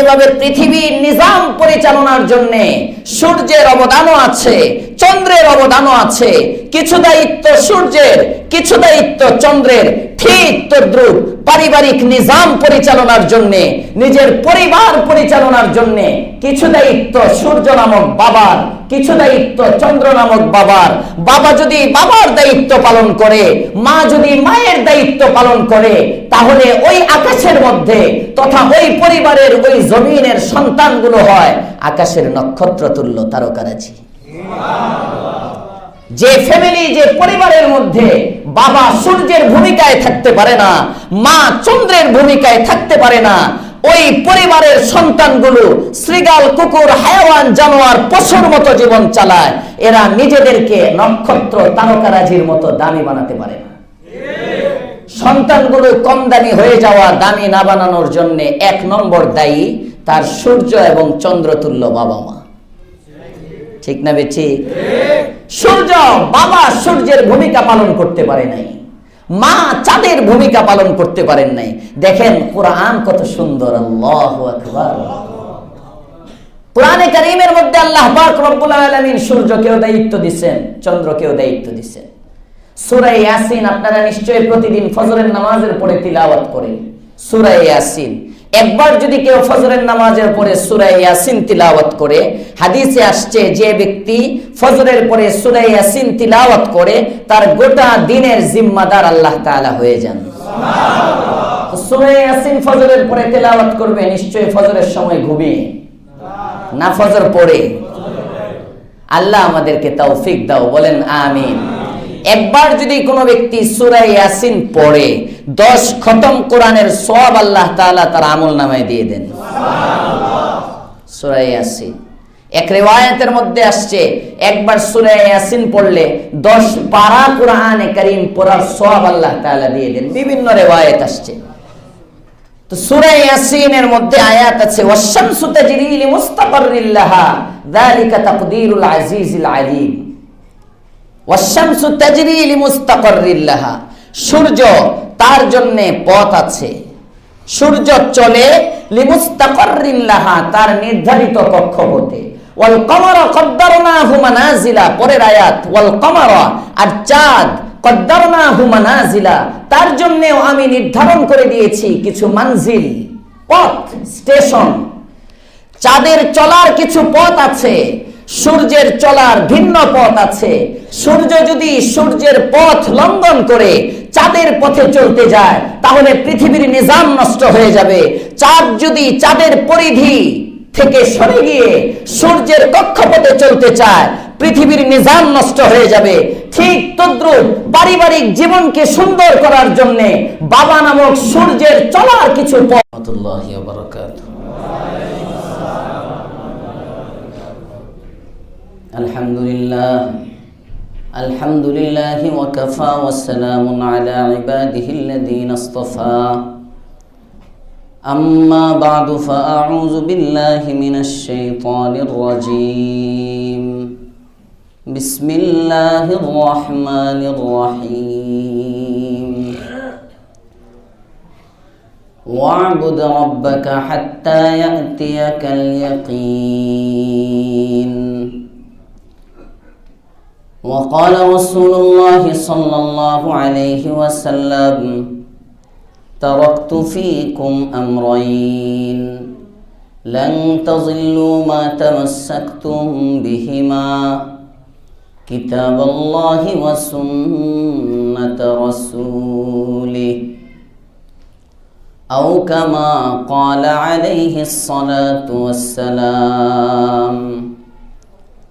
এমনি পৃথিবীর নিজাম পরিচালনার জন্য সূর্যের অবদানও আছে, চন্দ্রের অবদানও আছে। কিছু দায়িত্ব সূর্যের, কিছু দায়িত্ব চন্দ্রের। ঠিক তদ্রুপ পারিবারিক নিজাম পরিচালনার জন্য, নিজের পরিবার পরিচালনার জন্য কিছু দায়িত্ব সূর্য নামক বাবার, কিছু দায়িত্ব চন্দ্র নামক বাবার। বাবা যদি বাবার দায়িত্ব পালন করে, মা যদি মায়ের দায়িত্ব পালন করে, তাহলে ওই আকাশের মধ্যে তথা ওই পরিবারের ওই জমিনের সন্তানগুলো হয়, আকাশের নক্ষত্র তুল্য তারকারাজি। যে ফ্যামিলি যে পরিবারের মধ্যে বাবা সূর্যের ভূমিকায় থাকতে পারে না, মা চন্দ্রের ভূমিকায় থাকতে পারে না, ওই পরিবারের সন্তানগুলো শ্রীগাল কুকুর, হায়াওয়ান, জানোয়ার, পশুর মতো জীবন চালায়, এরা নিজেদেরকে নক্ষত্র তারকারাজির মতো দামি বানাতে পারে না। সন্তানগুলো কম দামি হয়ে যাওয়া দামি না বানানোর জন্য এক নম্বর দায়ী তার সূর্য এবং চন্দ্রতুল্য বাবা মা। ঠিক না বেছি সূর্য বাবা সূর্যের ভূমিকা পালন করতে পারে নাই। মা চাঁদের ভূমিকা পালন করতে পারেন নাই। দেখেন কোরআন কত সুন্দর, আল্লাহ কোরআনে কারীমের মধ্যে আল্লাহ পাক রব্বুল সূর্যকেও দায়িত্ব দিবেন চন্দ্রকেও দায়িত্ব দিবেন সূরা ইয়াসিন আপনারা নিশ্চয়ই প্রতিদিন ফজরের নামাজের পরে তিলাওয়াত করেন। সূরা ইয়াসিন। একবার যদি কেউ ফজরের নামাজের পরে সূরা ইয়াসিন তিলাওয়াত করে, হাদিসে আসছে যে ব্যক্তি ফজরের পরে সূরা ইয়াসিন তিলাওয়াত করে, তার গোটা দিনের জিম্মাদার আল্লাহ তাআলা হয়ে যান। সূরা ইয়াসিন ফজরের পরে তেলাওয়াত করবে, নিশ্চয়ই ফজরের সময় ঘুমিয়ে। না ফজর পড়ে আল্লাহ আমাদেরকে তৌফিক দাও, বলেন আমিন। একবার যদি কোনো ব্যক্তি সূরা ইয়াসিন পড়ে দশ খতম কোরআনের সওয়াব আল্লাহ তাআলা তার আমল নামায় দিয়ে দেন। সূরা ইয়াসিন। এক রিওয়ায়াতের মধ্যে আসছে একবার সূরা ইয়াসিন পড়লে দশ পারা কোরআনে কারীম পড়ার সওয়াব আল্লাহ তাআলা দিয়ে দেন। বিভিন্ন রিওয়ায়াত আসছে। তো সূরা ইয়াসিনের মধ্যে আয়াত আছে লিমুস্তাকাররিল যালিকা তাকদীরুল আজিজিল আলীম। সূর্য তার জন্য পথ আছে। সূর্য চলে তার নির্ধারিত কদ্দারনাহু মানাজিলা, পরের আয়াত, ওয়াল আর চাঁদ তার জন্যেও আমি নির্ধারণ করে দিয়েছি কিছু মানজিল, পথ, স্টেশন। চাঁদের চলার কিছু পথ আছে। সূর্যের চলার ভিন্ন পথ আছে। সূর্য যদি সূর্যের পথ লঙ্ঘন করে, চাঁদের পথে চলতে যায়, তাহলে পৃথিবীর নিজাম নষ্ট হয়ে যাবে। চাঁদ যদি চাঁদের পরিধি থেকে সরে গিয়ে সূর্যের কক্ষপথে চলতে চায়, পৃথিবীর নিজাম নষ্ট হয়ে যাবে। ঠিক তদ্রুপ পারিবারিক জীবনকে সুন্দর করার জন্য বাবা নামক সূর্যের চলার কিছু পথ। الحمد لله الحمد لله وكفى والسلام على عباده الذين اصطفى. أما بعد فأعوذ بالله من الشيطان الرجيم. بسم الله الرحمن الرحيم. واعبد ربك حتى يأتيك اليقين. وقال رسول الله صلى الله عليه وسلم تركت فيكم أمرين لن تضلوا ما تمسكتم بهما كتاب الله وسنة رسوله. أو كما قال عليه الصلاة والسلام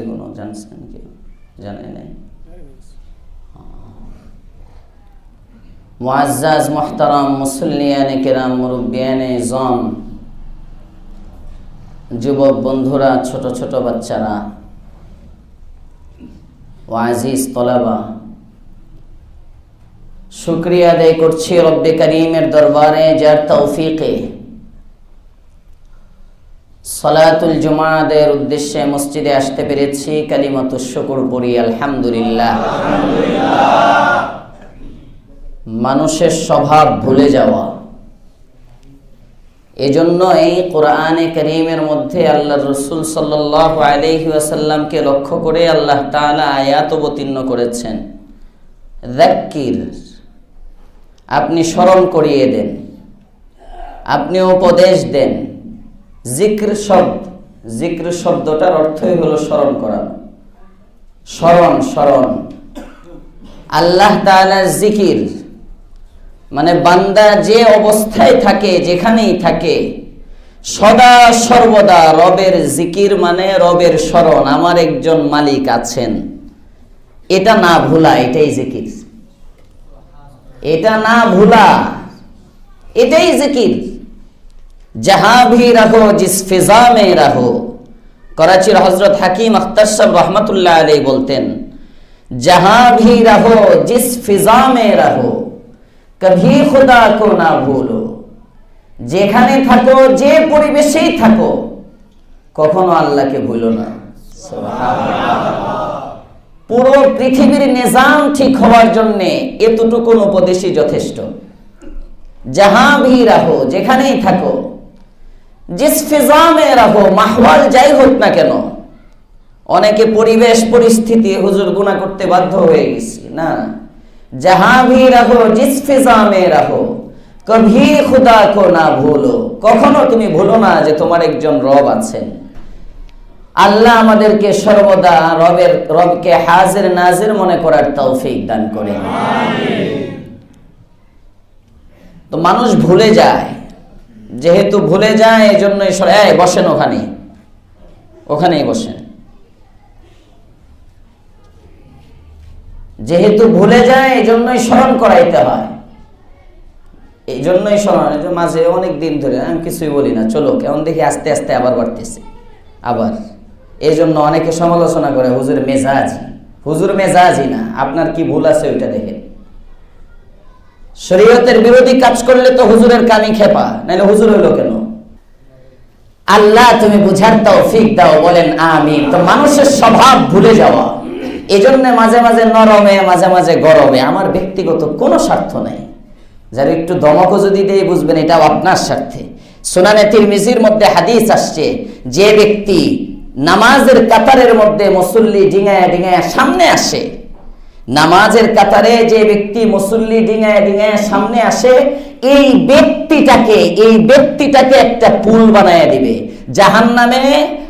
মসজিদে কোনো জানছেন কেউ, জানে নাই। মুআজ্জাজ মুহতারাম, মুসল্লিয়ানে কেরাম, মুরব্বিয়ানে জম যুবক বন্ধুরা, ছোট ছোট বাচ্চারা, ও আজিজ তলাবা, শুক্রিয়া আদায় করছি রব্বে করিমের দরবারে, যার তৌফিকে। সলাতুল জুমাদের উদ্দেশ্যে মসজিদে আসতে পেরেছি কালিমাতু শুকুর পড়ি, আলহামদুলিল্লাহ। মানুষের স্বভাব ভুলে যাওয়া। এজন্য এই কোরআনে করিমের মধ্যে আল্লাহ রসুল সাল্লাহ আলহি লক্ষ্য করে আল্লাহ তালা আয়াত অবতীর্ণ করেছেন। জাক্কির আপনি স্মরণ করিয়ে দেন। আপনি উপদেশ দেন। জিক্র শব্দ। জিক্র শব্দটার অর্থই হলো স্মরণ করা। স্মরণ স্মরণ। আল্লাহ তাআলার জিকির। মানে বান্দা যে অবস্থায় থাকে, যেখানেই থাকে, সদা সর্বদা রবের জিকির মানে রবের স্মরণ। আমার একজন মালিক আছেন। এটা না ভুলা, এটাই জিকির। এটা না ভুলা, এটাই জিকির। যাহা ভি রাহো जिस फिजा में रहो कराचिর হজরত হাকিম আখতার সাহেব রহমতুল্লাহ আলী বলতেন, যাহা ভি রাহো जिस फिजा में रहो कभी खुदा को ना भूलो যেখানে থাকো, যে পরিবেশেই থাকো, কখনো আল্লাহকে ভুলো না। পুরো পৃথিবীর নিজাম ঠিক হওয়ার জন্য এতটুকু উপদেশই যথেষ্ট। যাহা ভি রাহো, যেখানেই থাকো জিস ফিজামে রাহো মাহওয়াল যাই হোক না কেন। অনেকে পরিবেশ, পরিস্থিতি, হুজুর গুণা করতে বাধ্য হয়ে গেছি। না যাহা ভি রাহো জিস ফিজামে রাহো কভি খুদা কো না ভুলো। কখনো তুমি ভুলো না যে তোমার একজন রব আছেন। আল্লাহ আমাদেরকে সর্বদা রবের, রবকে হাজির, নাজির মনে করার তৌফিক দান করে তো মানুষ ভুলে যায়। যেহেতু ভুলে যায় এই জন্য বসেন ওখানে। ওখানেই বসেন। যেহেতু ভুলে যায় এই জন্যই স্মরণ করাইতে হয়। এই জন্যই স্মরণ মাঝে অনেক দিন ধরে, আমি কিছুই বলি না, চলো কেমন দেখি আস্তে আস্তে আবার বাড়তেছে। আবার। এই জন্য অনেকে সমালোচনা করে, হুজুর মেজাজ। হুজুর মেজাজি না, আপনার কি ভুল আছে ওইটা দেখেন। শরীয়তের বিরোধী কাজ করলে তো হুজুরের কানি খেপা নাহলে হুজুর হইল কেন? আল্লাহ, তুমি বুঝার তৌফিক দাও, বলেন আমি তো মানুষের স্বভাব ভুলে যাওয়া। এই জন্য মাঝে মাঝে নরমে, মাঝে মাঝে গরমে, আমার ব্যক্তিগত কোনো স্বার্থ নেই। যার একটু দমকও যদি দিয়ে, বুঝবেন এটাও আপনার স্বার্থে। সোনানে তিরমিজির মধ্যে হাদিস আসছে, যে ব্যক্তি নামাজের কাতারের মধ্যে মুসল্লি ডিঙায় ডিঙায় সামনে আসে নামাজের কাতারে যে ব্যক্তি মুসল্লি ডিঙায় ডিঙায় সামনে আসে, এই ব্যক্তিটাকে এই ব্যক্তিটাকে একটা পুল বানায় দিবে। জাহান নামে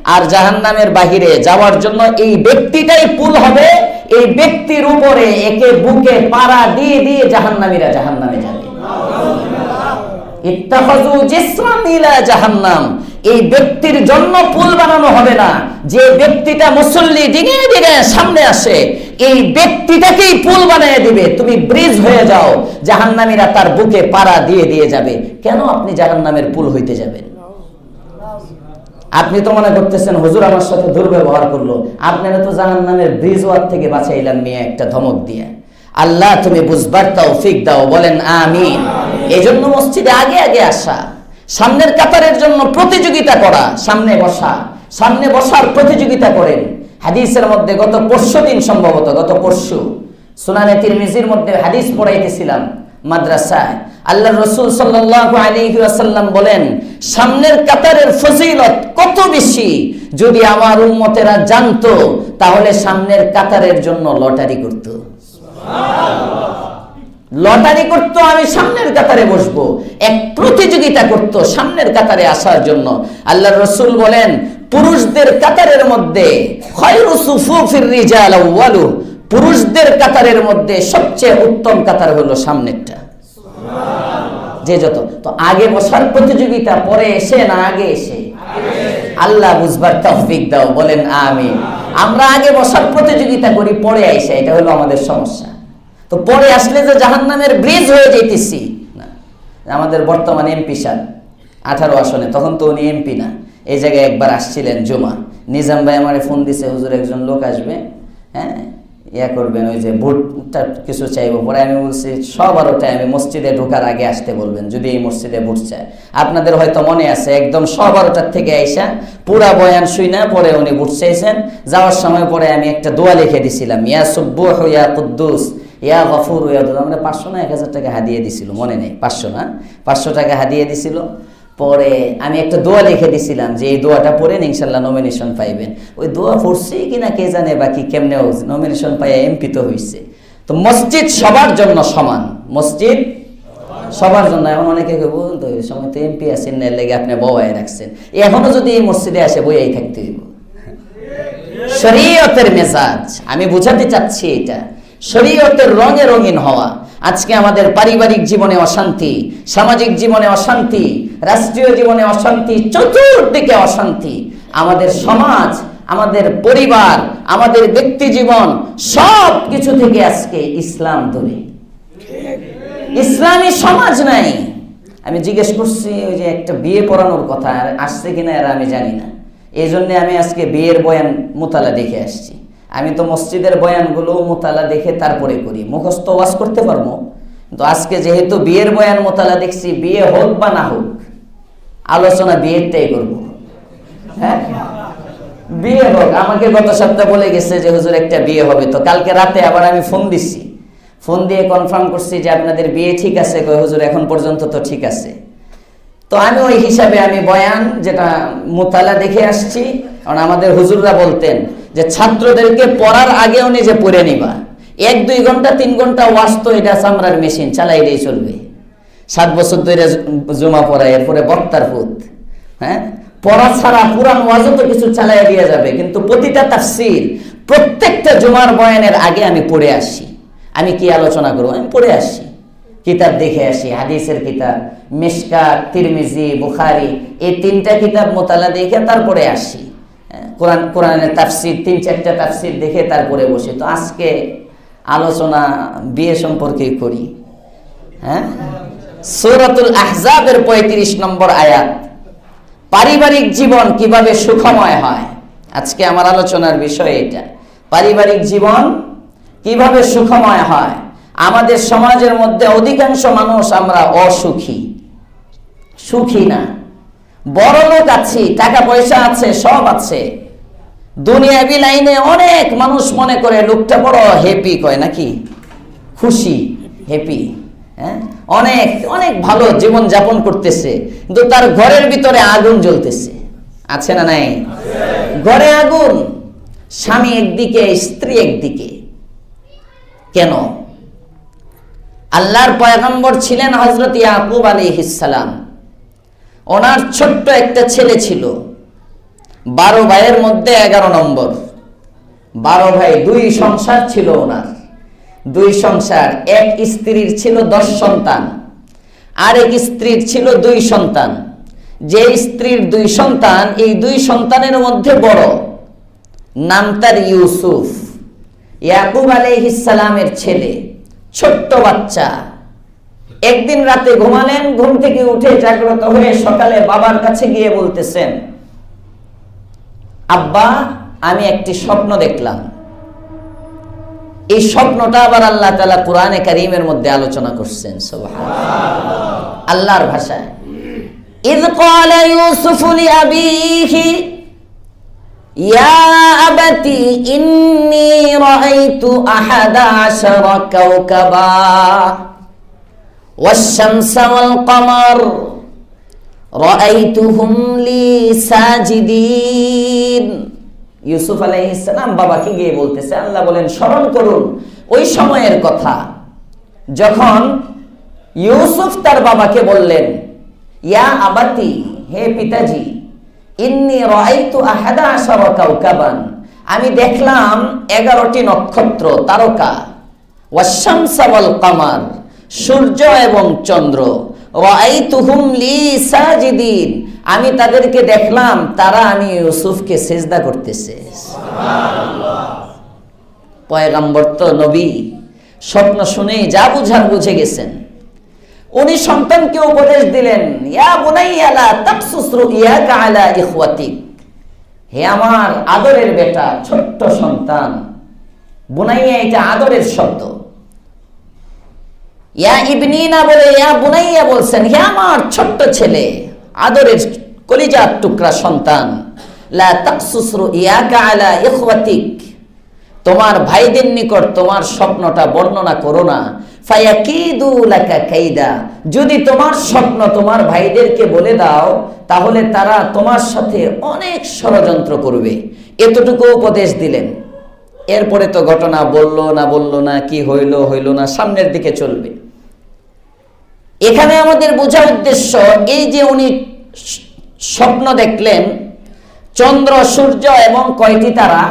আর জাহান নামের বাহিরে যাওয়ার জন্য এই ব্যক্তিটাই পুল হবে। এই ব্যক্তির উপরে একে বুকে পাড়া দিয়ে দিয়ে জাহান নামীরা জাহান নামে যাবে। ইত্তাখাযু জিসরান ইলা জাহান্নাম। এই ব্যক্তির জন্য পুল বানানো হবে না। যে ব্যক্তিটা মুসল্লি ডিঙে ডিঙে সামনে আসে এই ব্যক্তিটাকেই পুল বানিয়ে দিবে। তুমি ব্রিজ হয়ে যাও জাহান্নামীরা তার বুকে পাড়া দিয়ে দিয়ে যাবে। কেন আপনি জাহান্নামের পুল হইতে যাবেন? আপনি তো মনে করতেছেন হুজুর আমার সাথে দুর্ব্যবহার করল। আপনারা তো জাহান্নামের ব্রিজ ওয়ার থেকে বাঁচাইলাম মেয়ে একটা ধমক দিয়ে। আল্লাহ তুমি বুঝবার তৌফিক দাও বলেন আমিন। এই জন্য মসজিদে আগে আগে আসা। সামনের কাতারের জন্য প্রতিযোগিতা করা, সামনে বসা, সামনে বসার প্রতিযোগিতা করেন। হাদিসের মধ্যে গত পরশু দিন সম্ভবত, গত পরশু। সুনানে তিরমিজির মধ্যে হাদিস পড়াইতেছিলাম মাদ্রাসায়। আল্লাহ রসুল সাল্লাল্লাহু আলাইহি ওয়াসাল্লাম বলেন, সামনের কাতারের ফজিলত কত বেশি? যদি আমার উম্মতেরা জানতো, তাহলে সামনের কাতারের জন্য লটারি করতো। লটারি করতো আমি সামনের কাতারে বসবো। এক প্রতিযোগিতা করত সামনের কাতারে আসার জন্য। আল্লাহ রসুল বলেন পুরুষদের কাতারের মধ্যে পুরুষদের কাতারের মধ্যে সবচেয়ে উত্তম কাতার হলো সামনেরটা। যে যত তো আগে বসার প্রতিযোগিতা পরে এসে না আগে এসে? আল্লাহ বুঝবার তৌফিক দাও বলেন আমি আমরা আগে বসার প্রতিযোগিতা করি পরে আইসা এটা হলো আমাদের সমস্যা। তো পরে আসলে যে জাহান্নামের ব্রিজ হয়ে যাইতেছি। না, আমাদের বর্তমান এমপি সাহেব আঠারো আসনে, তখন তো উনি এমপি না। এই জায়গায় একবার আসছিলেন জুমা। নিজাম ভাই আমার ফোন দিছে, হুজুর, একজন লোক আসবে হ্যাঁ ইয়া করবেন, ওই যে ভোটটা কিছু চাইব। পরে আমি বলছি, সব আরোটাই আমি মসজিদে ঢোকার আগে আসতে বলবেন, যদি এই মসজিদে ভোট চায়। আপনাদের হয়তো মনে আছে, একদম সব আরোটার থেকে আইসা পুরা বয়ান শুই না, পরে উনি ভোট চাইছেন। যাওয়ার সময় পরে আমি একটা দোয়া লিখে দিছিলাম, ইয়া সুব্বুহ, ইয়া কুদ্দুস। ইয়া গফুর ইয়া আমরা পাঁচশো না এক হাজার টাকা হাদিয়ে দিছিল মনে নেই পাঁচশো না পাঁচশো টাকা হাদিয়ে দিছিল। পরে আমি একটা দোয়া লিখে দিছিলাম যে এই দোয়াটা পড়ে ইনশাল্লাহ নমিনেশন পাইবেন। ওই দোয়া পড়ছি কিনা কে জানে বাকি কেমনে নমিনেশন পাইয়া এমপি তো হয়েছে তো মসজিদ সবার জন্য সমান মসজিদ সবার জন্য এখন অনেকে বলুন তো ওই সময় তো এমপি আছেন না লেগে আপনি বওয়ায় রাখছেন। এখনও যদি এই মসজিদে আসে বইয়াই থাকতে হইব। শরীয়তের মেজাজ আমি বুঝাতে চাচ্ছি এটা। শরীয়তের রঙে রঙিন হওয়া, আজকে আমাদের পারিবারিক জীবনে অশান্তি, সামাজিক জীবনে অশান্তি, রাষ্ট্রীয় জীবনে অশান্তি, চতুর্দিকে অশান্তি, আমাদের সমাজ, আমাদের পরিবার, আমাদের ব্যক্তি জীবন সব কিছু থেকে আজকে ইসলাম দূরে। ইসলামী সমাজ নাই। আমি জিজ্ঞেস করছি, ওই যে একটা বিয়ে পড়ানোর কথা আসছে কিনা এরা আমি জানি না। এই জন্যে আমি আজকে বিয়ের বয়ান মোতালা দেখে আসছি। আমি তো মসজিদের বয়ানগুলো মোতালা দেখে তারপরে করি, মুখস্থ ওয়াজ করতে পারব। কিন্তু আজকে যেহেতু বিয়ের বয়ান মোতালা দেখছি, বিয়ে হোক বা না হোক, আলোচনা বিয়েরটাই করব। হ্যাঁ? বিয়ে হোক, আমাকে গত সপ্তাহ বলে গেছে যে, হুজুর, একটা বিয়ে হবে। তো কালকে রাতে আবার আমি ফোন দিচ্ছি ফোন দিয়ে কনফার্ম করছি যে, আপনাদের বিয়ে ঠিক আছে? কই, হুজুর, এখন পর্যন্ত তো ঠিক আছে। তো আমি ওই হিসাবে আমি বয়ান যেটা মোতালা দেখে আসছি, কারণ আমাদের হুজুররা বলতেন যে ছাত্রদেরকে পড়ার আগেও নিজে পড়ে নিবা, এক, দুই ঘণ্টা, তিন ঘণ্টা ওয়াশ তো এটা চামড়ার মেশিন চালাইলেই চলবে। সাত বছর ধরে জমা পড়ায় এরপরে বক্তার পুত হ্যাঁ? পড়া ছাড়া পুরান ওয়াজও তো কিছু চালাই দিয়ে যাবে, কিন্তু প্রতিটা তাফসির, প্রত্যেকটা জুমার বয়ানের আগে আমি পড়ে আসি। আমি কি আলোচনা করব? আমি পড়ে আসি। কিতাব দেখে আসি, হাদিসের কিতাব মিশকা তিরমিজি, বুখারি, এই তিনটা কিতাব মোতালা দেখে তারপরে আসি। কোরআন, কোরআনের তাফসির, তিন চারটা তাফসির দেখে তারপরে বসি। তো আজকে আলোচনা, বিয়ে সম্পর্কে করি। হ্যাঁ? সূরাতুল আহজাবের পঁয়ত্রিশ নম্বর আয়াত। পারিবারিক জীবন কীভাবে সুখময় হয়? আজকে আমার আলোচনার বিষয় এটা। পারিবারিক জীবন কীভাবে সুখময় হয়? আমাদের সমাজের মধ্যে অধিকাংশ মানুষ আমরা অসুখী। সুখী না। বড় লোক আছি টাকা পয়সা আছে, সব আছে। দুনিয়াবি লাইনে অনেক মানুষ মনে করে লোকটা বড় হ্যাপি কয় নাকি? খুশি হ্যাপি হ্যাঁ? অনেক অনেক ভালো জীবন যাপন করতেছে, কিন্তু তার ঘরের ভিতরে আগুন জ্বলতেছে। আছে না নাই? ঘরে আগুন। স্বামী একদিকে, স্ত্রী একদিকে। কেন? আল্লাহর পয়গম্বর ছিলেন হজরত ইয়াকুব আলাইহিসসালাম ওনার ছোট্ট একটা ছেলে ছিল। বারো ভাইয়ের মধ্যে এগারো নম্বর। বারো ভাই, দুই সংসার ছিল ওনার। দুই সংসার, এক স্ত্রীর ছিল দশ সন্তান, আরেক স্ত্রীর ছিল দুই সন্তান। যে স্ত্রীর দুই সন্তান, এই দুই সন্তানের মধ্যে বড়। নাম তার ইউসুফ। ইয়াকুব আলাইহিসসালামের ছেলে, ছোট্ট বাচ্চা। একদিন রাতে ঘুমালেন ঘুম থেকে উঠে জাগ্রত হয়ে সকালে বাবার কাছে গিয়ে বলতেছেন আব্বা আমি একটি স্বপ্ন দেখলাম এই স্বপ্নটা আবার আল্লাহ তালা কোরআনে কারিমের মধ্যে আলোচনা করছেন আল্লাহর ভাষায় إذ قال يوسف لأبيه يا أبت إني رأيت أحد عشر كوكبا والشمس والقمر رأيتهم لي ساجدين ইউসুফ আলাইহিসসালাম বাবাকে গিয়ে বলতেছে আল্লাহ বলেন স্মরণ করুন ওই সময়ের কথা যখন ইউসুফ তার বাবাকে বললেন ইয়া আবাতি হে পিতাজি ইন্নি রাআইতু আহাদা আশারা কাওকাবান আমি দেখলাম এগারোটি নক্ষত্র তারকা ওয়াশামসা ওয়াল কামার সূর্য এবং চন্দ্র। আমি তাদেরকে দেখলাম, তারা আমি ইউসুফকে সেজদা করতেছে। পয়গাম্বর তো নবী। স্বপ্ন শুনে যা বুঝার বুঝে গেছেন। উনি সন্তানকে উপদেশ দিলেন হে আমার আদরের বেটা, ছোট্ট সন্তান। বুনাইয়া এটা আদরের শব্দ। ইয়া বুনাইয়া বলছেন আমার ছোট্ট ছেলে টুকরা সন্তান, লা তোমার ভাইদের নিকট তোমার স্বপ্নটা বর্ণনা করো না। যদি তোমার স্বপ্ন তোমার ভাইদেরকে বলে দাও, তাহলে তারা তোমার সাথে অনেক ষড়যন্ত্র করবে। এতটুকু উপদেশ দিলেন। এরপরে তো ঘটনা বলল না বলল না, কি হইল হইল না, সামনের দিকে চলবে। এখানে আমাদের বোঝার উদ্দেশ্য এই যে উনি স্বপ্ন দেখলেন, চন্দ্র, সূর্য এবং কয়টি তারা?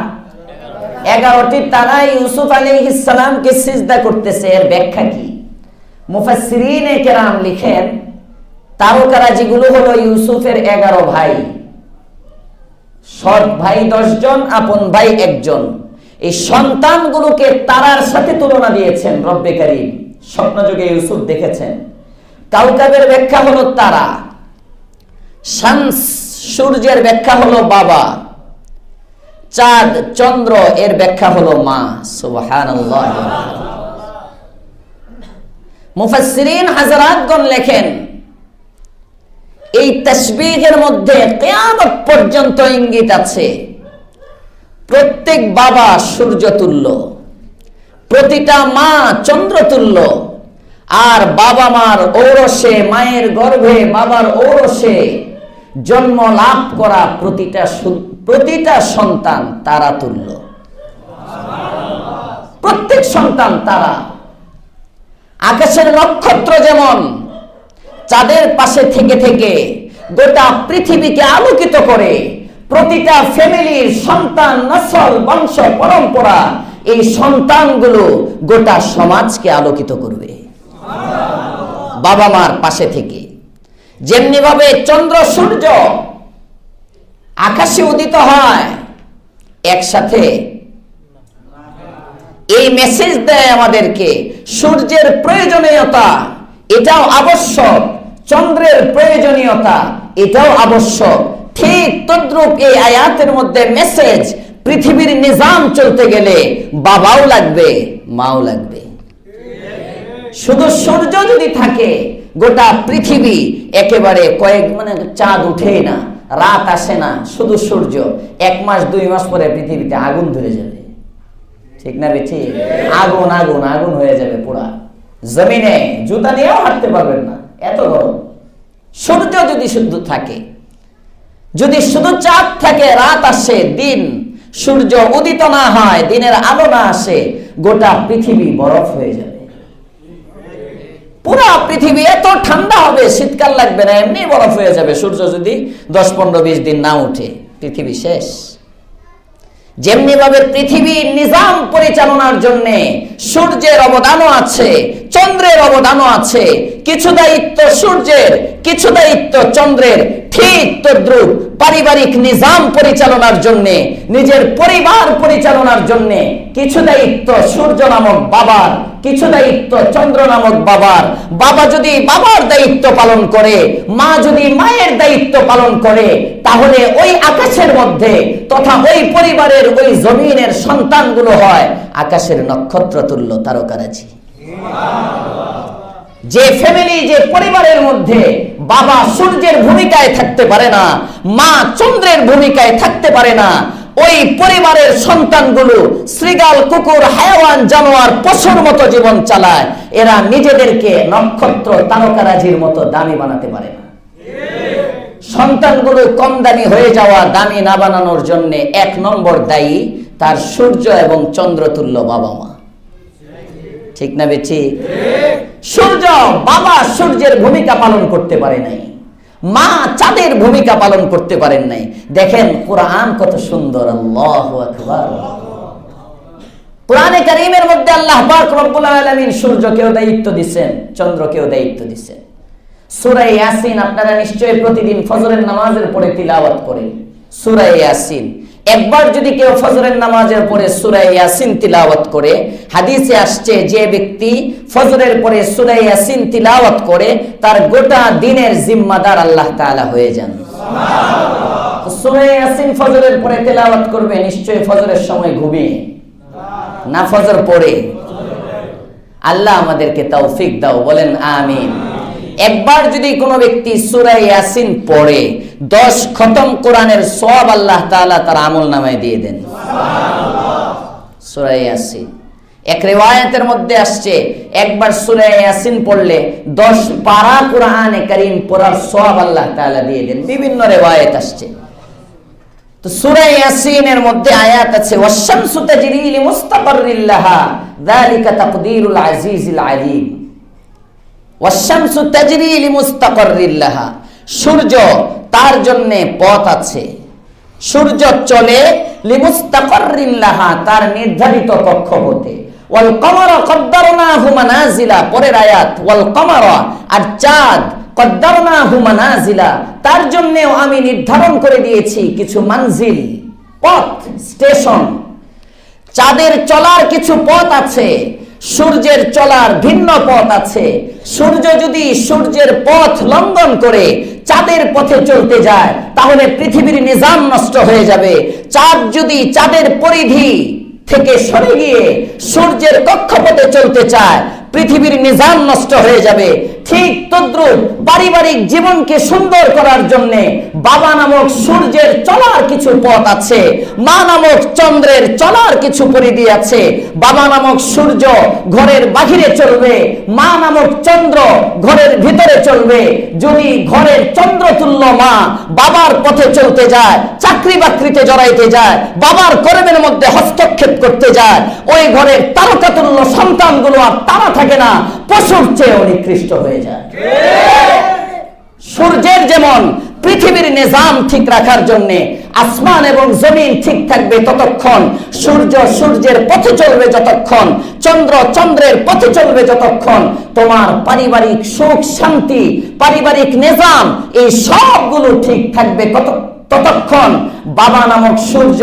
এগারোটি তারা ইউসুফ আলী ইসলামকে সিজদা করতেছে, এর ব্যাখ্যা কি? মুফাসসিরিন কেরাম লিখেন, তারকারা যেগুলো হলো ইউসুফের এগারো ভাই। সৎ ভাই দশজন, আপন ভাই একজন। এই সন্তানগুলোকে তারার সাথে তুলনা দিয়েছেন রব্বে কারিম। স্বপ্নযোগে ইউসুফ দেখেছেন। কাউকাবের ব্যাখ্যা হলো তারা। শামস সূর্যের ব্যাখ্যা হলো বাবা। চাঁদ, চন্দ্র এর ব্যাখ্যা হলো মা। সুবহানাল্লাহ। মুফাসসিরিন হাজারাতগণ লেখেন, এই তাসবিহের মধ্যে কিয়ামত পর্যন্ত ইঙ্গিত আছে। প্রত্যেক বাবা সূর্য তুল্য, প্রতিটা মা চন্দ্র তুল্য। আর বাবা মার ঔরসে, মায়ের গর্ভে বাবার ঔরসে জন্ম লাভ করা প্রতিটা প্রতিটা সন্তান তারা তুল্য। প্রত্যেক সন্তান তারা। আকাশের নক্ষত্র যেমন চাঁদের পাশে থেকে থেকে গোটা পৃথিবীকে আলোকিত করে, প্রতিটা ফ্যামিলির সন্তান, নসল, বংশ, পরম্পরা এই সন্তানগুলো গোটা সমাজকে আলোকিত করবে। বাবা মার পাশে থেকে। যেমনি ভাবে চন্দ্র সূর্য আকাশে উদিত হয়, একসাথে এই মেসেজ দেয় আমাদেরকে, সূর্যের প্রয়োজনীয়তা, এটাও আবশ্যক। চন্দ্রের প্রয়োজনীয়তা, এটাও আবশ্যক। ঠিক তদ্রুপ এই আয়াতের মধ্যে মেসেজ পৃথিবীর নিজাম চলতে গেলে বাবাও লাগবে, মাও লাগবে। শুধু সূর্য যদি থাকে, গোটা পৃথিবী একেবারে কয়েক মানে চাঁদ উঠেই না, রাত আসে না, শুধু সূর্য, এক মাস, দুই মাস পরে পৃথিবীতে আগুন ধরে যাবে। ঠিক না বেঠি? আগুন আগুন আগুন হয়ে যাবে পুরা। জমিনে জুতা নিয়েও হাঁটতে পারবেন না, এত গরম। সূর্য যদি শুধু থাকে, যদি শুধু চাঁদ থাকে, রাত আসে, দিন সূর্য উদিত না হয়, দিনের আলো না আসে, গোটা পৃথিবী বরফ হয়ে যাবে। পুরা পৃথিবী এত ঠান্ডা হবে, শীতকাল লাগবে না, এমনি বরফ হয়ে যাবে। সূর্য যদি দশ, পনেরো, বিশ দিন না উঠে পৃথিবী শেষ। যেমনি ভাবে পৃথিবীর নিজাম পরিচালনার জন্য সূর্যের অবদানও আছে, চন্দ্রের অবদানও আছে, কিছু দায়িত্ব সূর্যের, কিছু দায়িত্ব চন্দ্রের, ঠিক তদ্রুপ পারিবারিক নিজাম পরিচালনার জন্য, নিজের পরিবার পরিচালনার জন্য কিছু দায়িত্ব সূর্য নামক বাবার, কিছু দায়িত্ব চন্দ্র নামক বাবার। বাবা যদি বাবার দায়িত্ব পালন করে, মা যদি মায়ের দায়িত্ব পালন করে, তাহলে ওই আকাশের মধ্যে তথা ওই পরিবারের ওই জমিনের সন্তানগুলো হয়। আকাশের নক্ষত্র তুল্য তারকারাজি। যে ফ্যামিলি যে পরিবারের মধ্যে বাবা সূর্যের ভূমিকায় থাকতে পারে না, মা চন্দ্রের ভূমিকায় থাকতে পারে না, ওই পরিবারের সন্তানগুলো শ্রীগাল কুকুর, হায়াওয়ান, জানোয়ার, পশুর মতো জীবন চালায়, এরা নিজেদেরকে নক্ষত্র তারকারাজির মতো দামি বানাতে পারে না। সন্তানগুলো কম দামি হয়ে যাওয়া, দামি না বানানোর জন্য এক নম্বর দায়ী তার সূর্য এবং চন্দ্রতুল্য বাবা মা। ঠিক না বেঠি? সূর্য বাবা সূর্যের ভূমিকা পালন করতে পারে নাই। মা চাঁদের ভূমিকা পালন করতে পারেন নাই। দেখেন কোরআন কত সুন্দর, আল্লাহ মধ্যে আল্লাহ দায়িত্ব দিবেন চন্দ্রকেও দায়িত্ব দিবেন সূরা ইয়াসিন আপনারা নিশ্চয়ই প্রতিদিন ফজরের নামাজের পরে তিলাওয়াত করেন। সুরাই একবার যদি কেউ ফজরের নামাজের পরে সূরা ইয়াসিন তিলাওয়াত করে, হাদিসে আসছে যে ব্যক্তি ফজরের পরে সূরা ইয়াসিন তিলাওয়াত করে, তার গোটা দিনের জিম্মাদার আল্লাহ তাআলা হয়ে যান। সূরা ইয়াসিন ফজরের পরে তেলাওয়াত করবে, নিশ্চয়ই ফজরের সময় ঘুমিয়ে। না ফজর পড়ে। আল্লাহ আমাদেরকে তৌফিক দাও, বলেন আমিন। একবার যদি কোনো ব্যক্তি সূরা ইয়াসিন পড়ে, দশ খতম কোরআনের সব আল্লাহ তাআলা তার আমল নামায় দিয়ে দেন। সূরা ইয়াসিন। এক রিওয়ায়াতের মধ্যে আসছে, একবার সূরা ইয়াসিন পড়লে দশ পারা কোরআনে কারীম পড়ার সব আল্লাহ তাআলা দিয়ে দেন। বিভিন্ন রিওয়ায়াত আসছে। তো সূরা ইয়াসিনের মধ্যে আয়াত আছে, ওয়াশ-শামসু তাজরি লাহা যালিকা তাকদীরুল আজিজিল আলীম। সূর্য তার জন্য পথ আছে। সূর্য চলে লিমুস্তাকাররিল লাহা, তার নির্ধারিত কদ্দারনাহু মানাজিলা, পরের আয়াত ওয়াল আর চাঁদ তার জন্যেও আমি নির্ধারণ করে দিয়েছি কিছু মানজিল পথ, স্টেশন। চাঁদের চলার কিছু পথ আছে। সূর্যের চলার ভিন্ন পথ আছে। সূর্য যদি সূর্যের পথ লঙ্ঘন করে, চাঁদের পথে চলতে যায়, তাহলে পৃথিবীর নিজাম নষ্ট হয়ে যাবে। চাঁদ যদি চাঁদের পরিধি থেকে সরে গিয়ে সূর্যের কক্ষপথে চলতে চায়, পৃথিবীর নিজাম নষ্ট হয়ে যাবে। ঠিক তদ্রুপ পারিবারিক জীবনকে সুন্দর করার জন্য বাবা নামক সূর্যের চলার কিছু পথ আছে, মা নামক চন্দ্রের চলার কিছু পরিধি আছে, বাবা নামক সূর্য ঘরের বাহিরে চলবে, মা নামক চন্দ্র ঘরের ভিতরে চলবে। যদি ঘরের চন্দ্রতুল্য মা বাবার পথে চলতে যায় চাকরি বাকরিতে জড়াইতে যায়, বাবার কর্মের মধ্যে হস্তক্ষেপ করতে যায়, ওই ঘরের তারকাতুল্য সন্তানগুলো আর তারা থাকে না, পশুর চেয়ে নিকৃষ্ট হয়ে যায়। সূর্যের যেমন পৃথিবীর নিজাম ঠিক রাখার জন্য আসমান এবং জমিন ঠিক থাকবে ততক্ষণ, সূর্য সূর্যের পথে চলবে যতক্ষণ, চন্দ্র চন্দ্রের পথে চলবে যতক্ষণ, তোমার পারিবারিক সুখ, শান্তি, পারিবারিক নিজাম এই সবগুলো ঠিক থাকবে ততক্ষণ। বাবা নামক সূর্য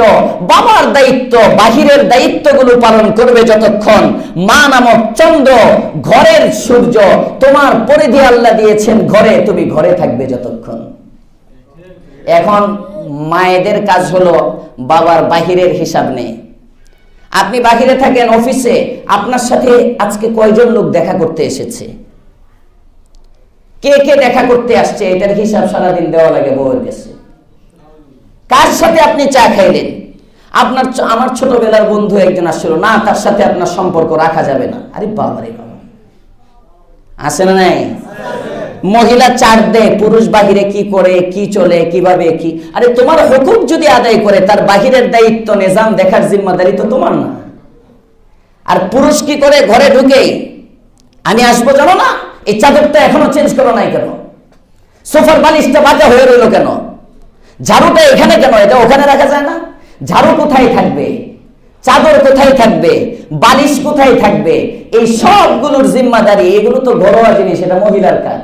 বাবার দায়িত্ব, বাহিরের দায়িত্বগুলো পালন করবে যতক্ষণ। মা নামক চন্দ্র ঘরের সূর্য তোমার পরিধি আল্লাহ দিয়েছেন ঘরে, তুমি ঘরে থাকবে যতক্ষণ। এখন মায়েদের কাজ হলো বাবার বাহিরের হিসাব নেই। আপনি বাহিরে থাকেন অফিসে, আপনার সাথে আজকে কয়জন লোক দেখা করতে এসেছে? কে কে দেখা করতে আসছে, এটার হিসাব সারাদিন দেওয়া লাগে, বউয়ের কাছে। কার সাথে আপনি চা খাইলেন? আপনার আমার ছোটবেলার বন্ধু একজন আসছিল, না, তার সাথে আপনার সম্পর্ক রাখা যাবে না। আরে বাবা রে বাবা। আছে না নাই? মহিলা চার দেয়, পুরুষ বাহিরে কি করে, কি চলে, কীভাবে, কি? আরে তোমার হুকুম যদি আদায় করে, তার বাহিরের দায়িত্ব, নিজাম দেখার জিম্মাদারি তো তোমার না। আর পুরুষ কি করে ঘরে ঢুকেই আমি আসব জানো না? এই চাদরটা এখনও চেঞ্জ করো নাই কেন? সোফার বালিশটা বাজা হয়ে রইল কেন? ঝাড়ুটা এখানে কেন? এটা ওখানে রাখা যায় না? ঝাড়ু কোথায় থাকবে? চাদর কোথায় থাকবে? বালিশ কোথায় থাকবে? এই সবগুলোর জিম্মাদারি, এগুলো তো ঘরোয়া জিনিস, এটা মহিলার কাজ।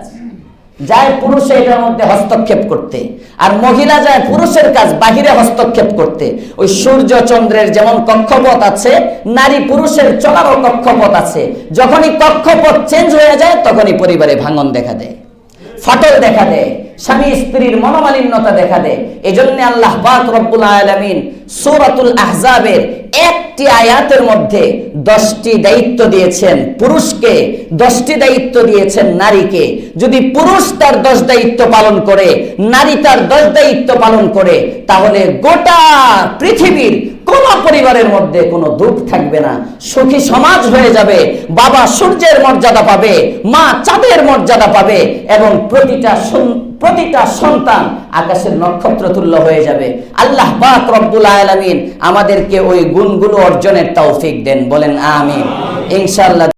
যায় পুরুষে এটার মধ্যে হস্তক্ষেপ করতে, আর মহিলা যায় পুরুষের কাজ, বাহিরে হস্তক্ষেপ করতে। ওই সূর্য চন্দ্রের যেমন কক্ষপথ আছে, নারী পুরুষের চলারও কক্ষপথ আছে। যখনই কক্ষপথ চেঞ্জ হয়ে যায়, তখনই পরিবারে ভাঙন দেখা দেয়। ফাটল দেখা দেয়, স্বামী স্ত্রীর মনোমালিন্যতা দেখা দেয়। এজন্য আল্লাহ পাক রব্বুল আলমিন সৌরাতুল আহজাবের একটি আয়াতের মধ্যে দশটি দায়িত্ব দিয়েছেন পুরুষকে, দশটি দায়িত্ব দিয়েছেন নারীকে। যদি পুরুষ তার দশ দায়িত্ব পালন করে, নারী তার দশ দায়িত্ব পালন করে, তাহলে গোটা পৃথিবীর কোন পরিবারের মধ্যে কোনো দুঃখ থাকবে না। সুখী সমাজ হয়ে যাবে, বাবা সূর্যের মর্যাদা পাবে, মা চাঁদের মর্যাদা পাবে, এবং প্রতিটা প্রতিটা সন্তান আকাশের নক্ষত্র তুল্য হয়ে যাবে। আল্লাহ পাক রব্বুল আলামিন আমাদেরকে ওই গুণগুলো অর্জনের তৌফিক দেন, বলেন আমিন। ইনশাআল্লাহ